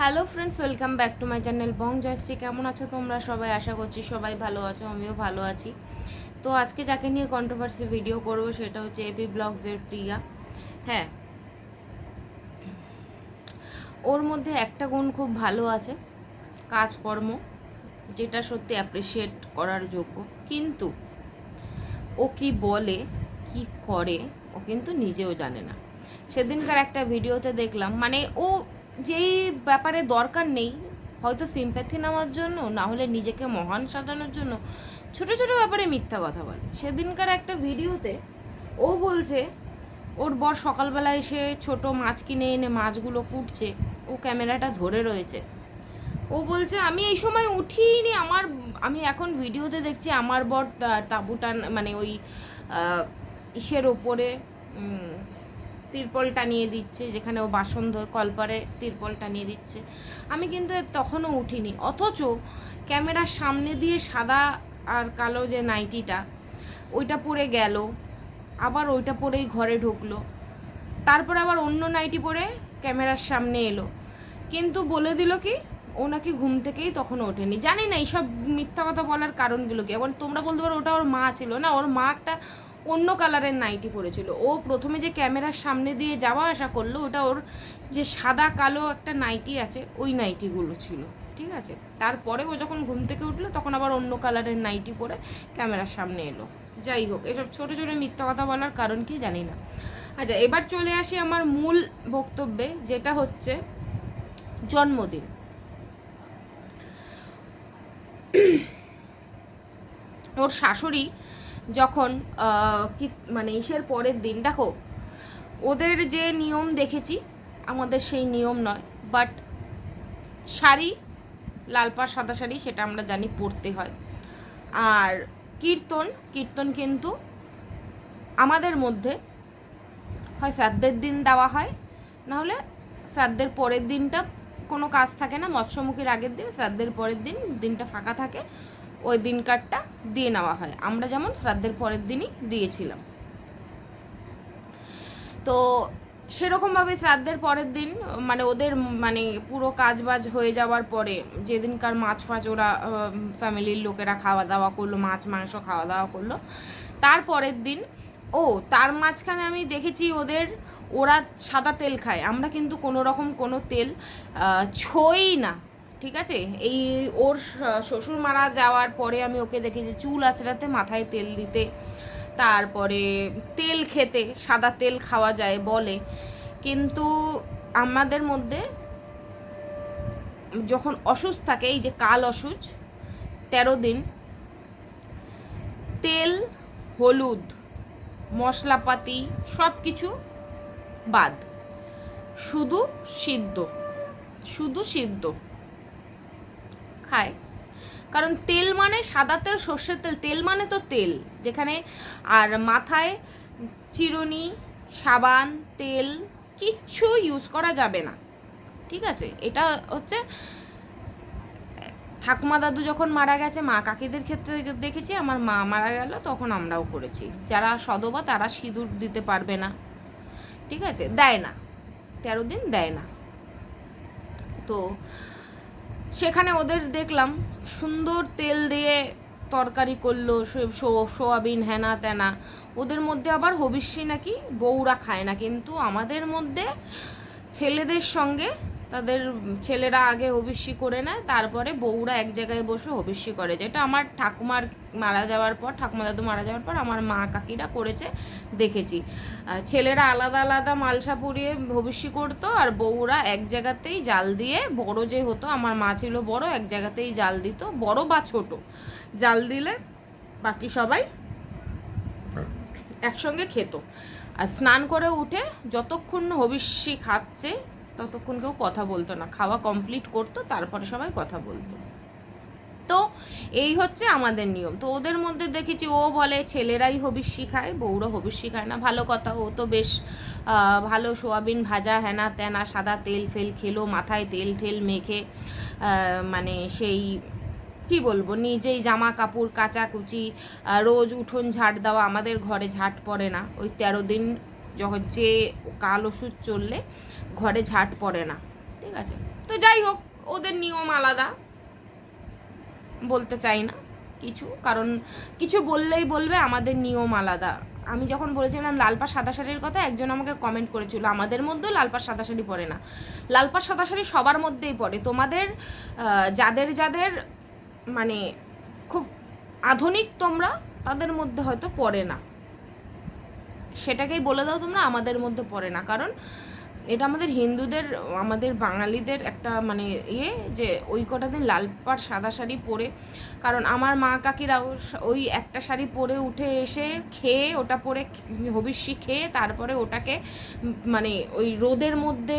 Hello friends welcome back to my channel Bong Joyshree কেমন আছো তোমরা? সবাই আশা করছি সবাই ভালো আছো, আমিও ভালো আছি। তো আজকে যাকে নিয়ে কন্ট্রোভার্সি ভিডিও করব সেটা হচ্ছে এপি ব্লগসের প্রিয়া। হ্যাঁ। ওর মধ্যে একটা গুণ খুব ভালো আছে, কাজকর্ম, যেটা সত্যি অ্যাপ্রিসিয়েট করার যোগ্য। কিন্তু ও কি বলে, কি করে, ও কিন্তু নিজেও জানে না। সেদিনকার একটা ভিডিওতে দেখলাম মানে ও যেই ব্যাপারে দরকার নেই, হয়তো সিম্প্যাথি নেওয়ার জন্য, না হলে নিজেকে মহান সাজানোর জন্য, ছোট ছোট ব্যাপারে মিথ্যা কথা বলে। সেদিনকার একটা ভিডিওতে ও বলছে, ওর বর সকালবেলা এসে ছোট মাছ কিনে এনে মাছগুলো কুটছে, ও ক্যামেরাটা ধরে রয়েছে। ও বলছে, আমি এই সময় উঠিনি আমার, আমি এখন ভিডিওতে দেখছি আমার বর তাঁবুটা মানে ওই ইসের ওপরে তিরপল টানিয়ে দিচ্ছে, যেখানে ও বাসন ধোয় কলপারে তিরপল টানিয়ে দিচ্ছে। আমি কিন্তু তখনও উঠিনি, অথচ ক্যামেরার সামনে দিয়ে সাদা আর কালো যে নাইটিটা, ওইটা পরে গেল, আবার ওইটা পরেই ঘরে ঢুকলো। তারপরে আবার অন্য নাইটি পরে ক্যামেরার সামনে এলো। কিন্তু বলে দিল কি, ও নাকি ঘুম থেকেই তখন ওঠেনি। জানি না, এইসব মিথ্যা কথা বলার কারণগুলো কি? এখন তোমরা বলতে পারো ওটা ওর মা ছিল না? ওর মা একটা অন্য কালারের নাইটি পরেছিল। ও প্রথমে যে ক্যামেরার সামনে দিয়ে যাওয়া আসা করল, ওটা ওর যে সাদা, কালো একটা নাইটি আছে, ওই নাইটিগুলো ছিল, ঠিক আছে? তারপরে ও যখন ঘুম থেকে উঠল, তখন আবার অন্য কালারের নাইটি পরে ক্যামেরার সামনে এলো। যাই হোক, এসব ছোটো ছোটো মিথ্যা কথা বলার কারণ কি জানি না। আচ্ছা এবার চলে আসি আমার মূল বক্তব্যে, যেটা হচ্ছে জন্মদিন। ওর শাশুড়ি যখন মানে ইসের পরের দিন দেখো ওদের যে নিয়ম দেখেছি, আমাদের সেই নিয়ম নয়। বাট শাড়ি, লাল পাড়, সাদা শাড়ি, সেটা আমরা জানি পরতে হয়। আর কীর্তন কীর্তন কিন্তু আমাদের মধ্যে হয় শ্রাদ্ধের দিন দেওয়া হয়। নাহলে শ্রাদ্ধের পরের দিনটা কোনো কাজ থাকে না। মৎস্যমুখীর আগের দিন, শ্রাদ্ধের পরের দিন দিনটা ফাঁকা থাকে। ওই দিন কার্ডটা দিয়ে নেওয়া হয়। আমরা যেমন শ্রাদ্ধের পরের দিনই দিয়েছিলাম। তো সেরকমভাবে শ্রাদ্ধের পরের দিন মানে ওদের মানে পুরো কাজ বাজ হয়ে যাওয়ার পরে যেদিনকার মাছ ফাছ ওরা ফ্যামিলির লোকেরা খাওয়া দাওয়া করল, মাছ, মাংস খাওয়া দাওয়া করল তারপরের দিন, ও, তার মাঝখানে আমি দেখেছি ওদের, ওরা সাদা তেল খায়। আমরা কিন্তু কোনো রকম কোনো তেল ছই না। ঠিক আছে? এই ওর শ্বশুর মারা যাওয়ার পরে আমি ওকে দেখেছি চুল আঁচড়াতে, মাথায় তেল দিতে, তারপরে তেল খেতে, সাদা তেল খাওয়া যায় বলে। কিন্তু আমাদের মধ্যে যখন অসুস্থ থাকে, এই যে কাল অসুচ, তেরো দিন, তেল, হলুদ, মশলাপাতি সব কিছু বাদ। শুধু সিদ্ধ শুধু সিদ্ধ। খায়। কারণ তেল মানে সাদা তেল, সর্ষের তেল। তেল মানে তো তেল। যেখানে আর মাথায় চিরুনি, সাবান, তেল কিচ্ছু ইউজ করা যাবে না। ঠিক আছে? এটা হচ্ছে, ঠাকুমা দাদু যখন মারা গেছে, মা কাকিদের ক্ষেত্রে দেখেছি, আমার মা মারা গেল, তখন আমরাও করেছি। যারা সদবা, তারা সিঁদুর দিতে পারবে না। ঠিক আছে? দেয় না। তেরো দিন দেয় না। তো সেখানে ওদের দেখলাম, সুন্দর তেল দিয়ে তরকারি করল সোয়াবিন, হেনা তেনা। ওদের মধ্যে আবার হবিষ্যি নাকি বউরা খায় না, কিন্তু আমাদের মধ্যে ছেলেদের সঙ্গে তাদের ছেলেরা আগে হবিষ্যি করে নেয়, তারপরে বউরা এক জায়গায় বসে হবিষ্যি করে। যেটা আমার ঠাকুমার মারা যাওয়ার পর, ঠাকুমা দাদু মারা যাওয়ার পর আমার মা কাকিরা করেছে, দেখেছি। ছেলেরা আলাদা আলাদা মালসা পুড়িয়ে ভবিষ্যি করতো, আর বউরা এক জায়গাতেই জাল দিয়ে, বড় যে হতো, আমার মা ছিল বড়, এক জায়গাতেই জাল দিত, বড় বা ছোট। জাল দিলে বাকি সবাই একসঙ্গে খেত। আর স্নান করে উঠে যতক্ষণ হবিষ্যি খাচ্ছে ততক্ষণ কেউ কথা বলতো না। খাওয়া কমপ্লিট করতো, তারপরে সবাই কথা বলতো। তো এই হচ্ছে আমাদের নিয়ম। তো ওদের মধ্যে দেখেছি, ও বলে, ছেলেরাই হবিষ্যি খায় বউরা হবিষ্যি খায় না। ভালো কথা, ও তো বেশ ভালো সোয়াবিন ভাজা, হেনা তেনা, সাদা তেল ফেল খেলো, মাথায় তেল ঠেল মেখে মানে সেই, কি বলব, নিজেই জামা কাপড় কাচাকুচি রোজ উঠোন ঝাড় দেওয়া, আমাদের ঘরে ঝাঁট পড়ে না। ওই তেরো দিন যে কাল ওষুধ চললে ঘরে ঝাঁট পড়ে না, ঠিক আছে? তো যাই হোক, ওদের নিয়ম আলাদা, বলতে চাই না কিছু, কারণ কিছু বললেই বলবে, আমাদের নিয়ম আলাদা। আমি যখন বলেছিলাম লালপা সাদা শাড়ির কথা, একজন আমাকে কমেন্ট করেছিল, আমাদের মধ্যেও লালপা সাদা শাড়ি পরে না। লালপা সাদা শাড়ি সবার মধ্যেই পড়ে তোমাদের যাদের যাদের মানে খুব আধুনিক তোমরা, তাদের মধ্যে হয়তো পড়ে না। সেটাকেই বলে দাও তোমরা, আমাদের মধ্যে পড়ে না। কারণ এটা আমাদের হিন্দুদের, আমাদের বাঙালিদের একটা মানে ইয়ে যে ওই কটা দিন লাল পাড় সাদা শাড়ি পরে। কারণ আমার মা কাকিরাও ওই একটা শাড়ি পরে উঠে এসে খেয়ে, ওটা পরে হবিষ্যি খেয়ে, তারপরে ওটাকে মানে ওই রোদের মধ্যে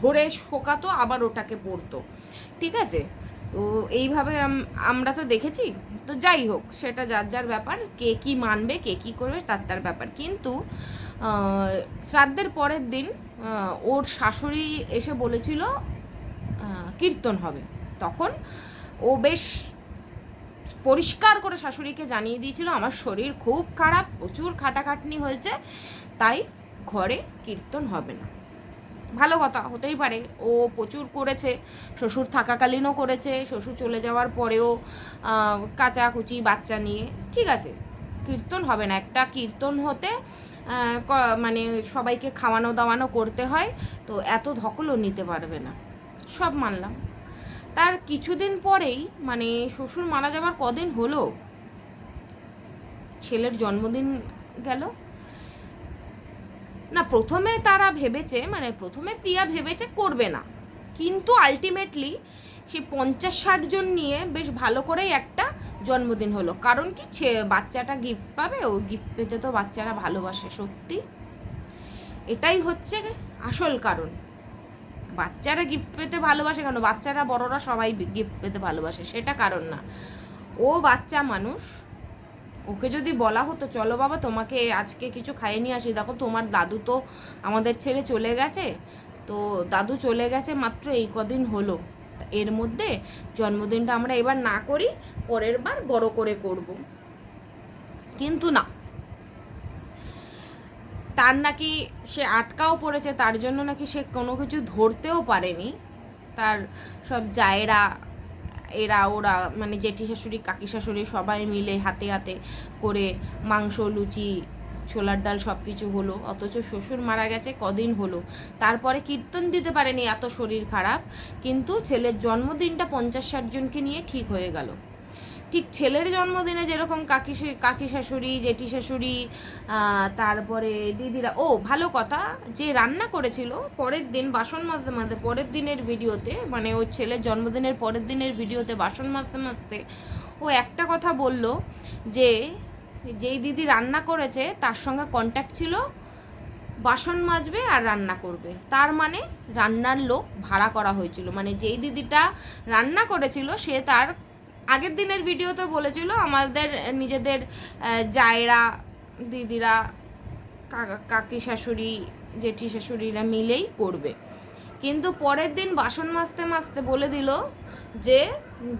ধরে শোকাতো, আবার ওটাকে পরতো। ঠিক আছে? তো এইভাবে আমরা তো দেখেছি তো যাই হোক, সেটা যার যার ব্যাপার, কে কি মানবে, কে কি করবে, তার তার ব্যাপার। কিন্তু শ্রাদ্ধের পরের দিন ওর শাশুড়ি এসে বলেছিল কীর্তন হবে। তখন ও বেশ পরিষ্কার করে শাশুড়িকে জানিয়ে দিয়েছিল, আমার শরীর খুব খারাপ, প্রচুর খাটাখাটনি হয়েছে, তাই ঘরে কীর্তন হবে না। ভালো কথা, হতেই পারে। ও প্রচুর করেছে, শ্বশুর থাকাকালীনও করেছে, শ্বশুর চলে যাওয়ার পরেও কাচাকুচি, বাচ্চা নিয়ে, ঠিক আছে। কীর্তন হবে না, একটা কীর্তন হতে মানে সবাইকে খাওয়ানো দাওয়ানো করতে হয়, তো এত ধকলও নিতে পারবে না। সব মানলাম। তার কিছুদিন পরেই মানে শ্বশুর মারা যাওয়ার কদিন হলো? ছেলের জন্মদিন গেল? না, প্রথমে তারা ভেবেছে মানে প্রথমে প্রিয়া ভেবেছে করবে না। কিন্তু আলটিমেটলি সে পঞ্চাশ ষাট জন নিয়ে বেশ ভালো করেই একটা জন্মদিন হলো। কারণ কি, ছে- বাচ্চাটা গিফট পাবে, ও গিফট পেতে তো বাচ্চারা ভালোবাসে, সত্যি। এটাই হচ্ছে আসল কারণ। বাচ্চারা গিফট পেতে ভালোবাসে কেন? বাচ্চারা, বড়রা সবাই গিফট পেতে ভালোবাসে, সেটা কারণ না। ও বাচ্চা মানুষ ওকে যদি বলা হতো, চলো বাবা, তোমাকে আজকে কিছু খাইয়ে নিয়ে আসি। দেখো, তোমার দাদু তো আমাদের ছেড়ে চলে গেছে। তো দাদু চলে গেছে মাত্র এই কদিন হলো। এর মধ্যে জন্মদিনটা আমরা এবার না করি, পরের বার বড় করে করব। কিন্তু না। তার নাকি সে আটকাও পড়েছে, তার জন্য নাকি সে কোনো কিছু ধরতেও পারেনি। তার সব জায়েরা এরা, ওরা মানে জেঠি শাশুড়ি, কাকি শাশুড়ি সবাই মিলে হাতে হাতে করে মাংস, লুচি, ছোলার ডাল সব কিছু হলো। অথচ শ্বশুর মারা গেছে কদিন হলো। তারপরে কীর্তন দিতে পারেনি, এত শরীর খারাপ। কিন্তু ছেলের জন্মদিনটা পঞ্চাশ ষাটজনকে নিয়ে ঠিক হয়ে গেল। ঠিক ছেলের জন্মদিনে যেরকম কাকি কাকি শাশুড়ি, জেঠি শাশুড়ি তারপরে দিদিরা, ও ভালো কথা, যে রান্না করেছিল, পরের দিন বাসন মাজতে মাজতে, পরের দিনের ভিডিওতে মানে ওর ছেলের জন্মদিনের পরের দিনের ভিডিওতে বাসন মাজতে মাজতে, ও একটা কথা বলল যে, যেই দিদি রান্না করেছে, তার সঙ্গে কন্ট্যাক্ট ছিল, বাসন মাজবে আর রান্না করবে। তার মানে রান্নার লোক ভাড়া করা হয়েছিল। মানে যেই দিদিটা রান্না করেছিল, সে তার আগের দিনের ভিডিওতে বলেছিল আমাদের নিজেদের জায়েরা, দিদিরা, কাকি শাশুড়ি, জেঠি শাশুড়িরা মিলেই করবে। কিন্তু পরের দিন বাসন মাজতে মাজতে বলে দিল যে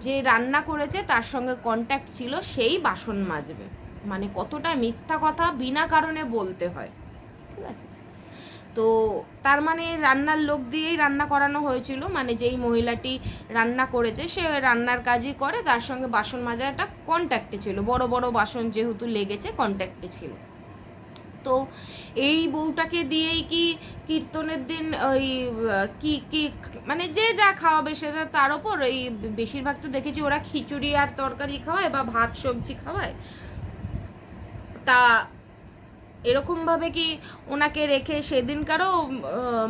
যে রান্না করেছে তার সঙ্গে কন্ট্যাক্ট ছিল, সেই বাসন মাজবে। মানে কতটা মিথ্যা কথা বিনা কারণে বলতে হয়। ঠিক আছে? তো তার মানে রান্নার লোক দিয়েই রান্না করানো হয়েছিল মানে যেই মহিলাটি রান্না করেছে সে রান্নার কাজই করে, তার সঙ্গে বাসন মাজা একটা কন্ট্যাক্টে ছিল, বড় বড় বাসন যেহেতু লেগেছে কন্ট্যাক্টে ছিল। তো এই বউটাকে দিয়েই কি কীর্তনের দিন ওই, কি কি মানে যে যা খাওয়াবে সেটা তার ওপর, এই বেশিরভাগ তো দেখেছি ওরা খিচুড়ি আর তরকারি খাওয়ায় বা ভাত সবজি খাওয়ায়। তা এরকমভাবে কি ওনাকে রেখে সেদিনকারও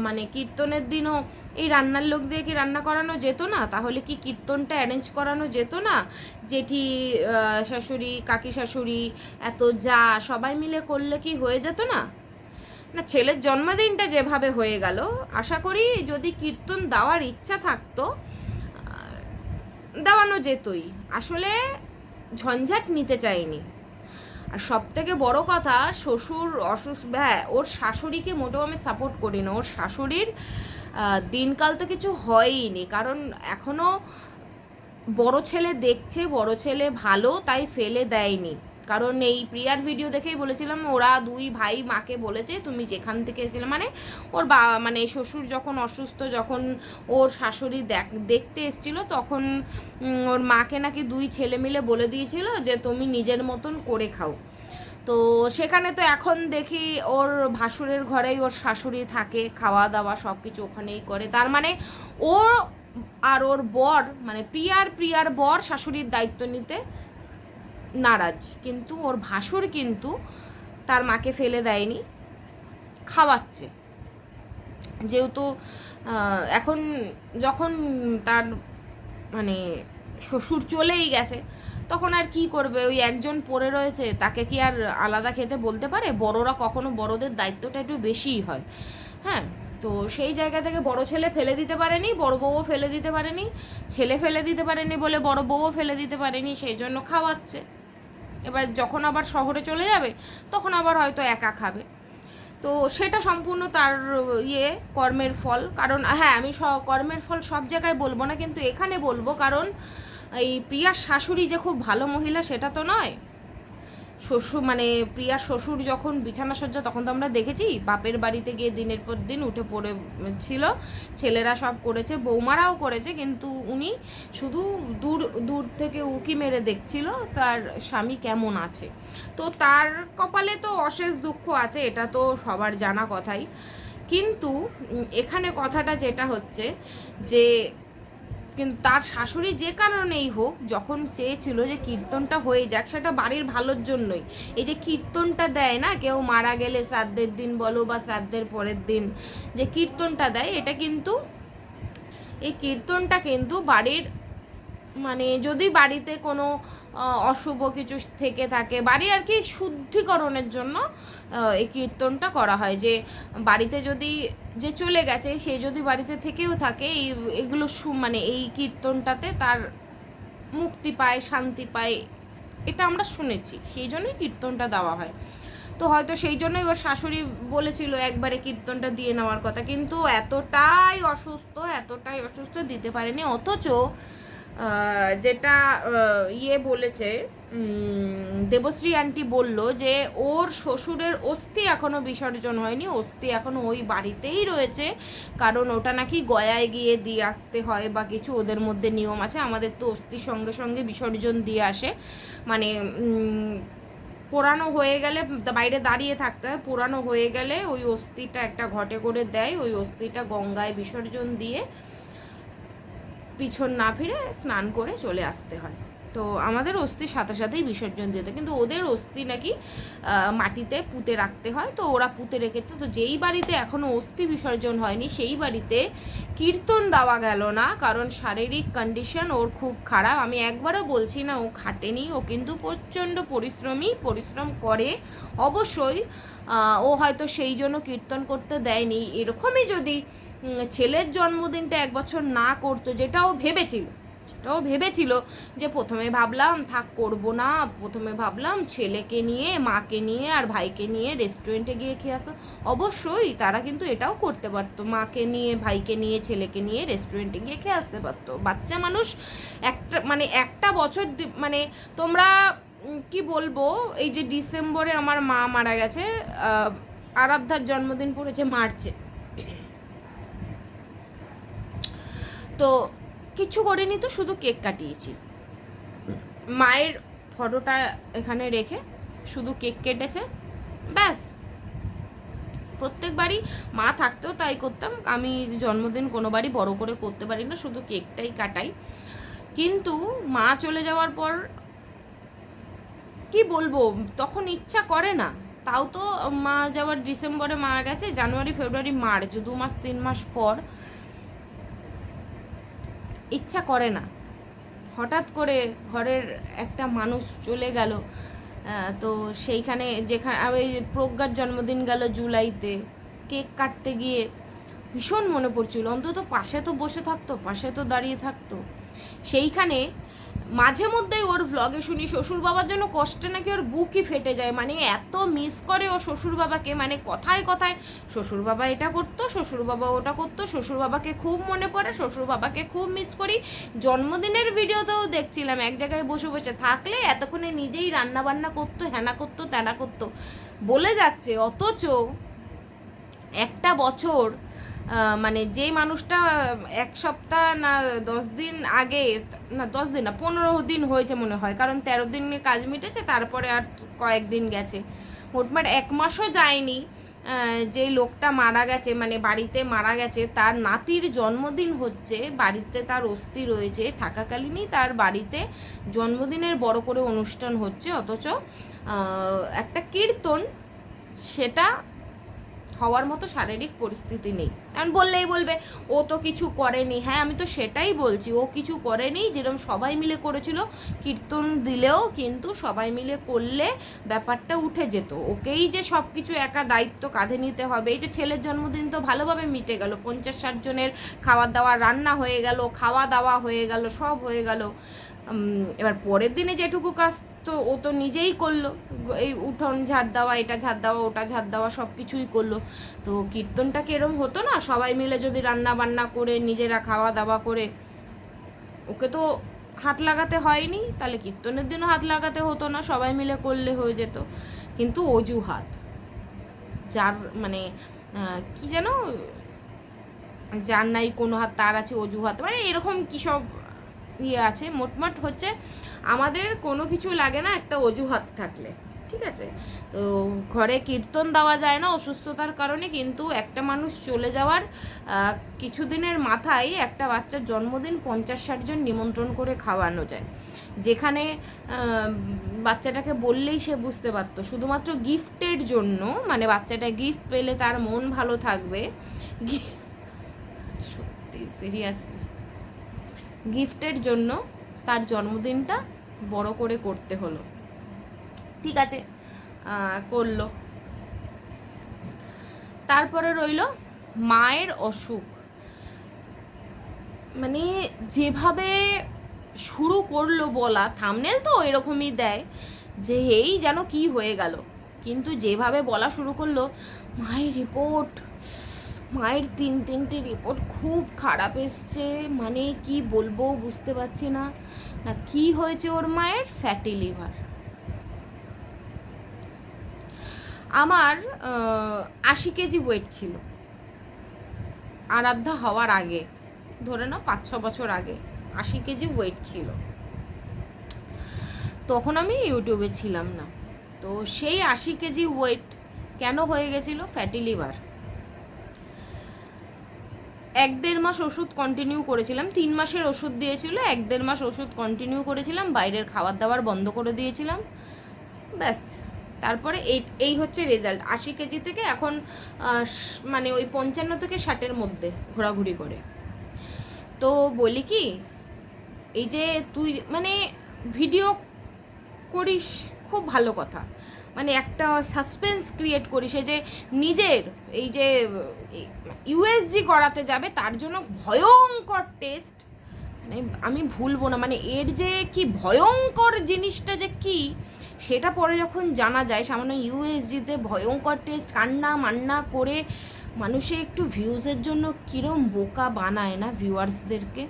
মানে কীর্তনের দিনও এই রান্নার লোক দিয়ে কি রান্না করানো যেত না? তাহলে কি কীর্তনটা অ্যারেঞ্জ করানো যেত না? জেঠি শাশুড়ি, কাকি শাশুড়ি, এত যা, সবাই মিলে করলে কি হয়ে যেত না? না, ছেলের জন্মদিনটা যেভাবে হয়ে গেল, আশা করি যদি কীর্তন দেওয়ার ইচ্ছা থাকতো দেওয়ানো যেতই। আসলে ঝঞ্ঝাট নিতে চাইনি। আর সব থেকে বড় কথা, শ্বশুর অসুস্থ হ্যাঁ ওর শাশুড়িকে মোটেও আমি সাপোর্ট করি না। ওর শাশুড়ির দিনকাল তো কিছু হয়ইনি। কারণ এখনও বড় ছেলে দেখছে, বড় ছেলে ভালো, তাই ফেলে দেয়নি। কারণ এই প্রিয়ার ভিডিও দেখেই বলেছিলাম, ওরা দুই ভাই মাকে বলেছে, তুমি যেখান থেকে এসেছিলে মানে ওর বা মানে শ্বশুর যখন অসুস্থ, যখন ওর শাশুড়ি দেখ, দেখতে এসেছিল, তখন ওর মাকে নাকি দুই ছেলে মিলে বলে দিয়েছিল যে, তুমি নিজের মতন করে খাও। তো সেখানে তো এখন দেখি ওর ভাসুরের ঘরেই ওর শাশুড়ি থাকে খাওয়া দাওয়া সব কিছু ওখানেই করে। তার মানে ও আর ওর বর মানে প্রিয়ার প্রিয়ার বর শাশুড়ির দায়িত্ব নিতে নারাজ, কিন্তু ওর ভাসুর কিন্তু তার মাকে ফেলে দেয়নি, খাওয়াচ্ছে। যেহেতু এখন যখন তার মানে শ্বশুর চলেই গেছে, তখন আর কি করবে? ওই একজন পড়ে রয়েছে, তাকে কি আর আলাদা খেতে বলতে পারে? বড়রা কখনো বড়দের দায়িত্বটা একটু বেশিই হয়। হ্যাঁ তো সেই জায়গা থেকে বড় ছেলে ফেলে দিতে পারেনি, বড় বউও ফেলে দিতে পারেনি, ছেলে ফেলে দিতে পারেনি বলে বড় বউও ফেলে দিতে পারেনি, সেই জন্য খাওয়াচ্ছে। এবার যখন আবার শহরে চলে যাবে, তখন আবার হয়তো একা খাবে। তো সেটা সম্পূর্ণ তার ইয়ে কর্মের ফল। কারণ হ্যাঁ আমি স- কর্মের ফল সব জায়গায় বলব না, কিন্তু এখানে বলব, কারণ এই প্রিয়ার শাশুড়ি যে খুব ভালো মহিলা, সেটা তো নয়। শ্বশুর মানে প্রিয়ার শ্বশুর যখন বিছানা সজ্জা তখন তো আমরা দেখেছি, বাপের বাড়িতে গিয়ে দিনের পর দিন উঠে পড়ে ছিল। ছেলেরা সব করেছে, বৌমারাও করেছে, কিন্তু উনি শুধু দূর দূর থেকে উকি মেরে দেখছিল, তার স্বামী কেমন আছে। তো তার কপালে তো অশেষ দুঃখ আছে, এটা তো সবার জানা কথাই। কিন্তু এখানে কথাটা যেটা হচ্ছে যে কিন্তু তার শাশুড়ি যে কারণেই হোক, যখন চেয়েছিল যে কীর্তনটা হয়ে যাক, সেটা বাড়ির ভালোর জন্যই। এই যে কীর্তনটা দেয় না, কেউ মারা গেলে শ্রাদ্ধের দিন বলো বা শ্রাদ্ধের পরের দিন, যে কীর্তনটা দেয়, এটা কিন্তু, এই কীর্তনটা কিন্তু বাড়ির মানে যদি বাড়িতে কোনো অশুভ কিছু থেকে থাকে, বাড়ি আর কি শুদ্ধিকরণের জন্য এই কীর্তনটা করা হয়। যে বাড়িতে যদি যে চলে গেছে, সে যদি বাড়িতে থেকেও থাকে, এই, এগুলো মানে এই কীর্তনটাতে তার মুক্তি পায়, শান্তি পায়, এটা আমরা শুনেছি। সেই জন্যই কীর্তনটা দেওয়া হয়। তো হয়তো সেই জন্যই ওর শাশুড়ি বলেছিল, একবারে কীর্তনটা দিয়ে নেওয়ার কথা। কিন্তু এতটাই অসুস্থ এতটাই অসুস্থ দিতে পারেনি। অথচ যেটা ইয়ে বলেছে দেবশ্রী আন্টি বলল যে ওর শ্বশুরের অস্থি এখনও বিসর্জন হয়নি, অস্থি এখনও ওই বাড়িতেই রয়েছে, কারণ ওটা নাকি গয়ায় গিয়ে দিয়ে আসতে হয় বা কিছু ওদের মধ্যে নিয়ম আছে, আমাদের তো অস্থির সঙ্গে সঙ্গে বিসর্জন দিয়ে আসে মানে পোড়ানো হয়ে গেলে বাইরে দাঁড়িয়ে থাকতে হয়, পোড়ানো হয়ে গেলে ওই অস্থিটা একটা ঘটে করে দেয়, ওই অস্থিটা গঙ্গায় বিসর্জন দিয়ে পিছন না ফিরে স্নান করে চলে আসতে হয়। তো আমাদের অস্থির সাথে সাথেই বিসর্জন দিতে কিন্তু ওদের অস্থি নাকি মাটিতে পুঁতে রাখতে হয়। তো ওরা পুঁতে রেখেছে। তো যেই বাড়িতে এখনও অস্থি বিসর্জন হয়নি, সেই বাড়িতে কীর্তন দেওয়া গেল না। কারণ শারীরিক কন্ডিশন ওর খুব খারাপ। আমি একবারও বলছি না, ও খাটেনি। ও কিন্তু প্রচণ্ড পরিশ্রমী। পরিশ্রম করে অবশ্যই। ও হয়তো সেই জন্য কীর্তন করতে দেয়নি। এরকমই যদি ছেলের জন্মদিনটা এক বছর না করতো, যেটাও ভেবেছিল, সেটাও ভেবেছিল যে প্রথমে ভাবলাম, থাক, করব না। প্রথমে ভাবলাম, ছেলেকে নিয়ে, মাকে নিয়ে আর ভাইকে নিয়ে রেস্টুরেন্টে গিয়ে খেয়ে আসো অবশ্যই তারা কিন্তু এটাও করতে পারতো। মাকে নিয়ে, ভাইকে নিয়ে, ছেলেকে নিয়ে রেস্টুরেন্টে গিয়ে খেয়ে আসতে পারতো? বাচ্চা মানুষ একটা মানে একটা বছর মানে তোমরা কি বলব, এই যে ডিসেম্বরে আমার মা মারা গেছে আরাধ্যার জন্মদিন পড়েছে মার্চে। তো কিছু করিনি তো, শুধু কেক কাটিয়েছি। মায়ের ফটোটা এখানে রেখে শুধু কেক কেটেছে, ব্যাস। প্রত্যেকবারই মা থাকতেও তাই করতাম, আমি জন্মদিন কোনোবারই বড় করে করতে পারি না, শুধু কেকটাই কাটাই। কিন্তু মা চলে যাওয়ার পর কি বলব, তখন ইচ্ছা করে না। তাও তো মা যাওয়ার ডিসেম্বরে মারা গেছে, জানুয়ারি, ফেব্রুয়ারি, মার্চ, দু মাস, তিন মাস পর ইচ্ছা করে না। হঠাৎ করে ঘরের একটা মানুষ চলে গেল তো সেইখানে যেখানে ওই প্রজ্ঞার জন্মদিন গেল জুলাইতে, কেক কাটতে গিয়ে ভীষণ মনে পড়ছিল। অন্তত পাশে তো বসে থাকতো, পাশে তো দাঁড়িয়ে থাকতো। সেইখানে মাঝে মধ্যেই ওর ভ্লগে শুনি, শ্বশুর বাবার জন্য কষ্টে নাকি ওর বুকই ফেটে যায়? মানে এত মিস করে ও শ্বশুর বাবাকে মানে কথায় কথায়, শ্বশুর বাবা এটা করতো, শ্বশুর বাবা ওটা করতো, শ্বশুর বাবাকে খুব মনে পড়ে, শ্বশুর বাবাকে খুব মিস করি। জন্মদিনের ভিডিওতেও দেখছিলাম, এক জায়গায় বসে বসে, থাকলে এতক্ষণে নিজেই রান্না বান্না করতো হ্যানা করতো ত্যানা করতো। বলে যাচ্ছে, অথচ একটা বছর মানে যেই মানুষটা এক সপ্তাহ না দশ দিন আগে, না দশ দিন না, পনেরো দিন হয়েছে মনে হয়, কারণ তেরো দিনে কাজ মিটেছে, তারপরে আর কয়েকদিন গেছে। মোটমাট এক মাসও যায়নি যে লোকটা মারা গেছে মানে বাড়িতে মারা গেছে, তার নাতির জন্মদিন হচ্ছে, বাড়িতে তার অস্থি রয়েছে, থাকাকালীনই তার বাড়িতে জন্মদিনের বড় করে অনুষ্ঠান হচ্ছে, অথচ একটা কীর্তন, সেটা হওয়ার মতো শারীরিক পরিস্থিতি নেই। এখন বললেই বলবে, ও তো কিছু করেনি। হ্যাঁ আমি তো সেটাই বলছি, ও কিছু করেনি যেরকম সবাই মিলে করেছিল, কীর্তন দিলেও কিন্তু সবাই মিলে করলে ব্যাপারটা উঠে যেত। ওকেই যে সব কিছু একা দায়িত্ব কাঁধে নিতে হবে, এই যে ছেলের জন্মদিন তো ভালোভাবে মিটে গেল, পঞ্চাশ ষাট জনের খাওয়া দাওয়া রান্না হয়ে গেল খাওয়া দাওয়া হয়ে গেল, সব হয়ে গেল। এবার পরের দিনে যেটুকু কাজ, তো ও তো নিজেই করল। এই উঠোন ঝাড় দেওয়া, এটা ঝাড় দেওয়া, ওটা ঝাড় দেওয়া সব কিছুই করল। তো কীর্তনটা কিরম হতো না? সবাই মিলে যদি রান্না বান্না করে, নিজেরা খাওয়া দাওয়া করে, ওকে তো হাত লাগাতে হয়নি। তাহলে কীর্তনের দিনও হাত লাগাতে হতো না, সবাই মিলে করলে হয়ে যেত। কিন্তু অজুহাত, যার মানে কি যেন? যার নাই কোনো হাত, তার আছে অজুহাত। মানে এরকম কি সব ইয়ে আছে, মোটমাট হচ্ছে আমাদের কোনো কিছু লাগে না, একটা অজুহাত থাকলে, ঠিক আছে? তো ঘরে কীর্তন দেওয়া যায় না অসুস্থতার কারণে, কিন্তু একটা মানুষ চলে যাওয়ার কিছুদিনের মাথায় একটা বাচ্চার জন্মদিন পঞ্চাশ ষাট জন নিমন্ত্রণ করে খাওয়ানো যায়। যেখানে বাচ্চাটাকে বললেই সে বুঝতে পারতো। শুধুমাত্র গিফটের জন্য মানে বাচ্চাটা গিফট পেলে তার মন ভালো থাকবে সত্যি সিরিয়াসলি গিফটের জন্য তার জন্মদিনটা বড় করে করতে হলো। ঠিক আছে করল। তারপরে রইল মায়ের অসুখ। মানে যেভাবে শুরু করল বলা থামনেল তো এরকমই দেয় যে এই যেন কি হয়ে গেল। কিন্তু যেভাবে বলা শুরু করল, মায়ের রিপোর্ট মায়ের তিন তিনটে রিপোর্ট খুব খারাপ এসছে। মানে কি বলব বুঝতে পারছি না। না, কি হয়েছে ওর মায়ের? ফ্যাটি লিভার আমার আশি কেজি ওয়েট ছিল। আরাধ্যা হওয়ার আগে, ধরে নাও পাঁচ ছ বছর আগে, আশি কেজি ওয়েট ছিল। তখন আমি ইউটিউবে ছিলাম না। তো সেই আশি কেজি ওয়েট কেন হয়ে গেছিল? ফ্যাটি লিভার এক দেড় মাস ওষুধ কন্টিনিউ করেছিলাম, তিন মাসের ওষুধ দিয়েছিল, এক দেড় মাস ওষুধ কন্টিনিউ করেছিলাম, বাইরের খাবার দাবার বন্ধ করে দিয়েছিলাম। ব্যাস, তারপরে এই এই হচ্ছে রেজাল্ট আশি কেজি থেকে এখন মানে ওই পঞ্চান্ন থেকে ষাটের মধ্যে ঘোরাঘুরি করে। তো বলি কি, এই যে তুই মানে ভিডিও করিস, খুব ভালো কথা। মানে একটা সাসপেন্স ক্রিয়েট করি সে যে নিজের এই যে ইউএসজি করাতে যাবে, তার জন্য ভয়ঙ্কর টেস্ট মানে আমি ভুলবো না মানে এর যে কি ভয়ঙ্কর জিনিসটা যে কি, সেটা পরে যখন জানা যায়, সামান্য ইউএসজিতে ভয়ঙ্কর টেস্ট কান্না মান্না করে মানুষে একটু ভিউজের জন্য কিরম বোকা বানায় না ভিউয়ার্সদেরকে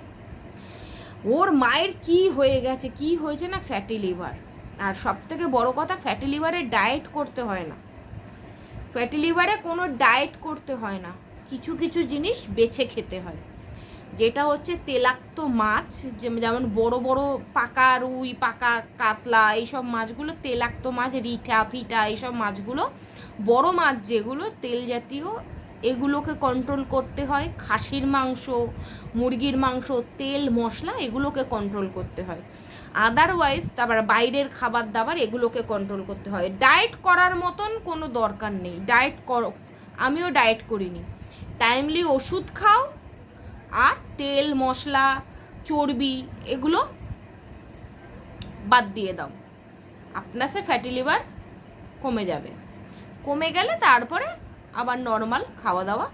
ওর মায়ের কি হয়ে গেছে, কি হয়েছে না ফ্যাটি লিভার আর সব থেকে বড় কথা ফ্যাটি লিভারে ডায়েট করতে হয় না। ফ্যাটি লিভারে কোনো ডায়েট করতে হয় না। কিছু কিছু জিনিস বেছে খেতে হয়। যেটা হচ্ছে তেলাক্ত মাছ যেমন বড় বড় পাকা রুই, পাকা কাতলা, এইসব মাছগুলো, তেলাক্ত মাছ, রিঠা ফিটা এইসব মাছগুলো, বড় মাছ যেগুলো, তেল জাতীয়, এগুলোকে কন্ট্রোল করতে হয়। খাসির মাংস, মুরগির মাংস, তেল, মশলা, এগুলোকে কন্ট্রোল করতে হয়। আদারওয়াইজ তারপর বাইরের খাবার দাবার এগুলোকে কন্ট্রোল করতে হয়। ডায়েট করার মতন কোনো দরকার নেই। ডায়েট করো, আমিও ডায়েট করিনি। টাইমলি ওষুধ খাও আর তেল, মশলা, চর্বি এগুলো বাদ দিয়ে দাও। আপনার সে ফ্যাটি লিভার কমে যাবে। কমে গেলে তারপরে আবার নর্মাল খাওয়া দাওয়া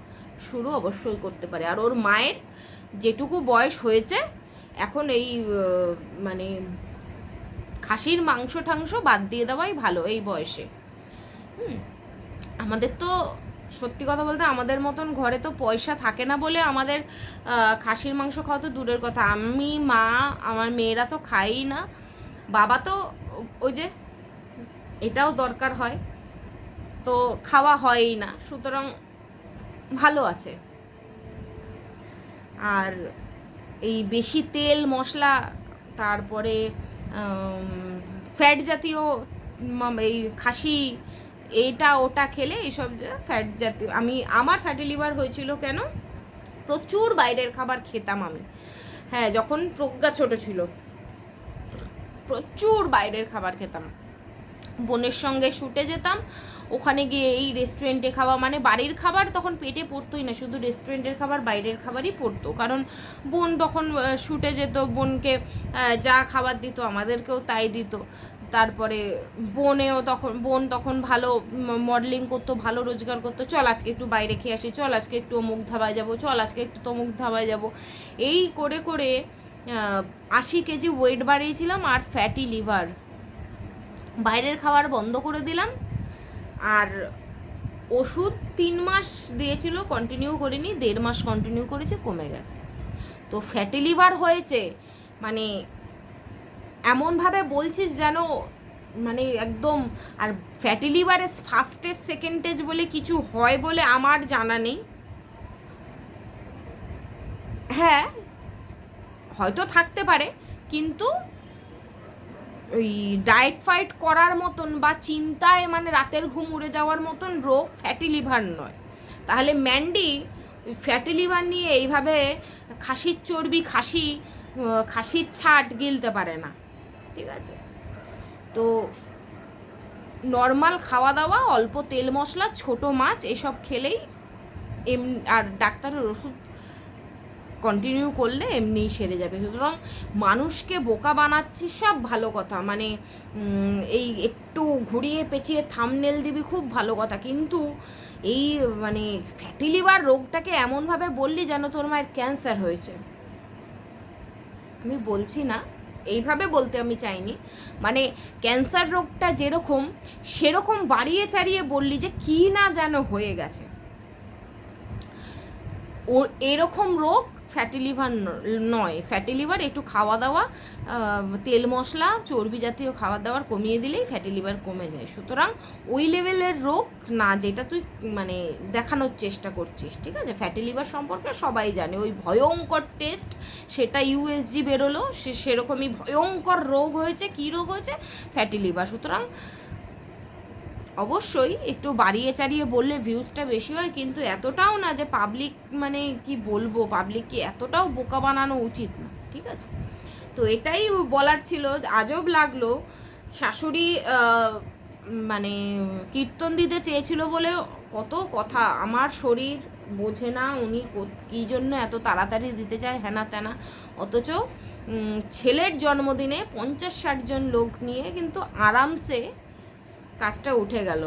শুরু অবশ্যই করতে পারে। আর ওর মায়ের যেটুকু বয়স হয়েছে এখন এই মানে খাসির মাংস টাংস বাদ দিয়ে দেওয়াই ভালো এই বয়সে। আমাদের তো সত্যি কথা বলতে আমাদের মতন ঘরে তো পয়সা থাকে না বলে আমাদের খাসির মাংস খাওয়া তো দূরের কথা। আমি, মা, আমার মেয়েরা তো খাই না। বাবা তো ওই যে এটাও দরকার হয়, তো খাওয়া হয়ই না। সুতরাং ভালো আছে। আর এই বেশি তেল, মশলা, তারপরে ফ্যাট জাতীয় এই খাসি, এটা, ওটা খেলে এইসব ফ্যাট জাতীয়, আমি, আমার ফ্যাটি লিভার হয়েছিল কেন? প্রচুর বাইরের খাবার খেতাম আমি। হ্যাঁ যখন প্রজ্ঞা ছোট ছিল, প্রচুর বাইরের খাবার খেতাম। বোনের সঙ্গে শুটে যেতাম। ওখানে গিয়ে এই রেস্টুরেন্টে খাওয়া মানে বাড়ির খাবার তখন পেটে পড়তোই না, শুধু রেস্টুরেন্টের খাবার, বাইরের খাবারই পড়তো। কারণ বোন তখন শুটে যেত, বোনকে যা খাবার দিত আমাদেরকেও তাই দিত। তারপরে বোনেও তখন, বোন তখন ভালো মডেলিং করতো, ভালো রোজগার করতো, চল আজকে একটু বাইরে খেয়ে আসি, চল আজকে একটু অমুক ধাবায় যাব, চল আজকে একটু তমুক ধাবায় যাব। এই করে করে আশি কেজি ওয়েট বাড়িয়েছিলাম আর ফ্যাটি লিভার বাইরের খাবার বন্ধ করে দিলাম। আর ওষুধ তিন মাস দিয়েছিল কন্টিনিউ করিনি, দেড় মাস কন্টিনিউ করেছে, কমে গেছে। তো ফ্যাটি লিভার হয়েছে মানে এমনভাবে বলছিস যেন মানে একদম, আর ফ্যাটি লিভারে ফার্স্টেজ সেকেন্ডেজ বলে কিছু হয় বলে আমার জানা নেই। হ্যাঁ হয়তো থাকতে পারে, কিন্তু ওই ডায়েট ফাইট করার মতন বা চিন্তায় মানে রাতের ঘুম উড়ে যাওয়ার মতন রোগ ফ্যাটি লিভার নয়। তাহলে ম্যান্ডি ফ্যাটি লিভার নিয়ে এইভাবে খাসির চর্বি, খাসি খাসির ছাট গিলতে পারে না। ঠিক আছে? তো নর্মাল খাওয়া দাওয়া অল্প তেল মশলা, ছোট মাছ, এসব খেলেই এম, আর ডাক্তারের ওষুধ কন্টিনিউ করলে এমনিই সেরে যাবে। সুতরাং মানুষকে বোকা বানাচ্ছি সব ভালো কথা। মানে এই একটু ঘুরিয়ে পেঁচিয়ে থামনেল দিবি খুব ভালো কথা। কিন্তু এই মানে ফ্যাটি লিভার রোগটাকে এমনভাবে বললি যেন তোর মায়ের ক্যান্সার হয়েছে। আমি বলছি না, এইভাবে বলতে আমি চাইনি। মানে ক্যান্সার রোগটা যেরকম, সেরকম বাড়িয়ে চাড়িয়ে বললি যে কি না যেন হয়ে গেছে। ও, এরকম রোগ ফ্যাটি লিভার নয়। ফ্যাটি লিভার একটু খাওয়া দাওয়া তেল মশলা, চর্বি জাতীয় খাবার দাবার কমিয়ে দিলেই ফ্যাটি লিভার কমে যায়। সুতরাং ওই লেভেলের রোগ না যেটা তুই মানে দেখানোর চেষ্টা করছিস, ঠিক আছে? ফ্যাটি লিভার সম্পর্কে সবাই জানে। ওই ভয়ঙ্কর টেস্ট সেটা ইউএসজি বেরোলো, সে, সেরকমই ভয়ঙ্কর রোগ হয়েছে। কী রোগ হয়েছে? ফ্যাটি লিভার সুতরাং অবশ্যই একটু বাড়িয়ে চাড়িয়ে বললে ভিউজটা বেশি হয়, কিন্তু এতটাও না যে পাবলিক মানে কি বলব পাবলিককে এতটাও বোকা বানানো উচিত না, ঠিক আছে? তো এটাই বলার ছিল, আজব লাগল। শাশুড়ি মানে কীর্তন দিতে চেয়েছিল বলে কত কথা, আমার শরীর বোঝে না উনি কো- জন্য এত তাড়াতাড়ি দিতে চায় হ্যানা ত্যানা অথচ ছেলের জন্মদিনে পঞ্চাশ ষাট জন লোক নিয়ে কিন্তু আরামসে কাজটা উঠে গেল।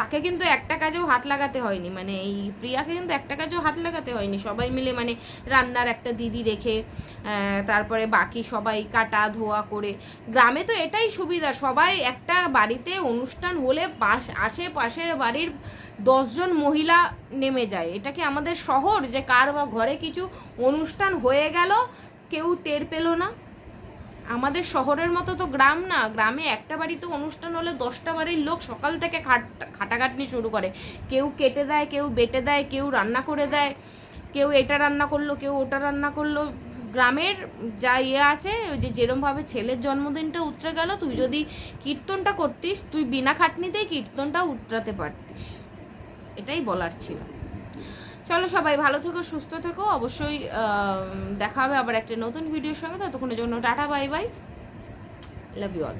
তাকে কিন্তু একটা কাজেও হাত লাগাতে হয়নি। মানে এই প্রিয়াকে কিন্তু একটা কাজেও হাত লাগাতে হয়নি। সবাই মিলে মানে রান্নার একটা দিদি রেখে তারপরে বাকি সবাই কাটা ধোয়া করে। গ্রামে তো এটাই সুবিধা। সবাই একটা বাড়িতে অনুষ্ঠান হলে পাশ আশেপাশের বাড়ির দশজন মহিলা নেমে যায়। এটা কি আমাদের শহর যে কার বা ঘরে কিছু অনুষ্ঠান হয়ে গেল, কেউ টের পেল না? আমাদের শহরের মতো তো গ্রাম না, গ্রামে একটা বাড়িতে অনুষ্ঠান হলে দশটা বাড়ির লোক সকাল থেকে খাট, খাটাখাটনি শুরু করে। কেউ কেটে দেয়, কেউ বেটে দেয়, কেউ রান্না করে দেয়, কেউ এটা রান্না করল, কেউ ওটা রান্না করল। গ্রামের যা ইয়ে আছে, ওই যে যেরমভাবে ছেলের জন্মদিনটা উতরে গেল, তুই যদি কীর্তনটা করতিস, তুই বিনা খাটনিতেই কীর্তনটা উতরাতে পারতিস। এটাই বলার ছিল। চলো সবাই ভালো থেকো, সুস্থ থেকো। অবশ্যই দেখা হবে আবার একটা নতুন ভিডিওর সঙ্গে। ততক্ষণের জন্য tata, bye bye. Love you all